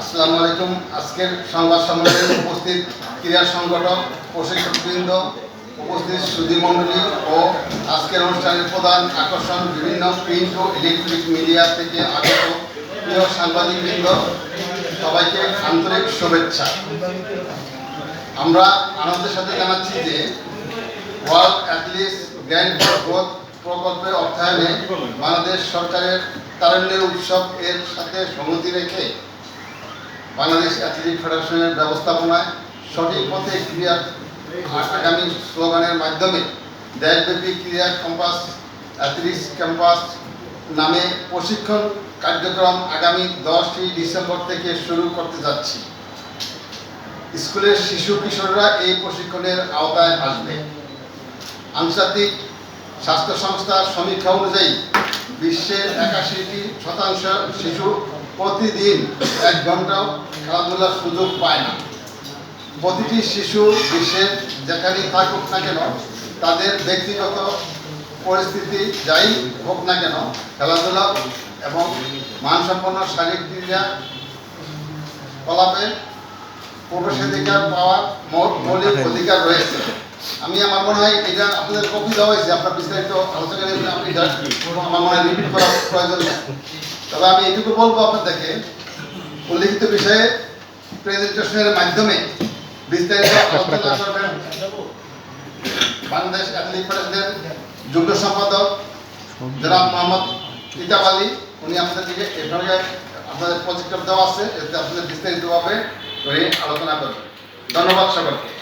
আসসালামু আলাইকুম। আজকের সংবাদ সম্মেলনে উপস্থিত ক্রীড়া সংগঠক, প্রশিক্ষকবৃন্দ উপস্থিত সুধী মণ্ডলী ও আজকের অনুষ্ঠানের প্রধান আকর্ষণ বিভিন্ন প্রিন্ট ও ইলেকট্রিক মিডিয়া থেকে আগত প্রিয় সাংবাদিকবৃন্দ। সবাইকে আন্তরিক শুভেচ্ছা। আমরা আনন্দের সাথে জানাচ্ছি যে ওয়ার্ল্ড অ্যাথলিটস গ্র্যান্ড প্রকল্পের অর্থায়নে বাংলাদেশ সরকারের তারুণ্যের উৎসব এর সাথে সংগতি রেখে বাংলাদেশ অ্যাথলেটিক ফেডারেশনের ব্যবস্থাপনায় সঠিক পথে ক্রীড়া আগামী স্লোগানের মাধ্যমে দেশব্যাপী ক্রীড়া ক্যাম্পাস অ্যাথলেটিক্স ক্যাম্পাস নামে প্রশিক্ষণ কার্যক্রম আগামী দশই ডিসেম্বর থেকে শুরু করতে যাচ্ছি। স্কুলের শিশু কিশোররা এই প্রশিক্ষণের আওতায় আসবে। আন্তর্জাতিক স্বাস্থ্য সংস্থার সমীক্ষা অনুযায়ী বিশ্বের একাশিটি শতাংশ শিশু প্রতিদিন এক ঘন্টাও খেলাধুলার সুযোগ পায় না। প্রতিটি শিশু বিশ্বের যেখানেই থাকুক না কেন তাদের ব্যক্তিগত পরিস্থিতি যাই হোক না কেন খেলাধুলা এবং মানসম্পন্ন শারীরিক ক্রিয়া কলাপে প্রবেশাধিকার পাওয়ার মৌলিক অধিকার রয়েছে। আমি আমার মনে হয় এটা আপনাদের কপি দেওয়া হয়েছে আপনার বিস্তারিত আলোচনা আপনি আমার মনে হয় রিপিট করার প্রয়োজন নেই। তবে আমি এটুকু বলব আপনাদেরকে উল্লিখিত বিষয়ে প্রেজেন্টেশনের মাধ্যমে বিস্তারিত আলোচনা করবেন। বাংলাদেশ অ্যাথলেটিক ফেডারেশনের যুগ্ম সম্পাদক জনাব মোহাম্মদ ইতাব আলী উনি আপনাদের দিকে এভাবে আপনাদের প্রজেক্টর দেওয়া আছে এতে আপনাদের বিস্তারিতভাবে আলোচনা করবেন। ধন্যবাদ সকলকে।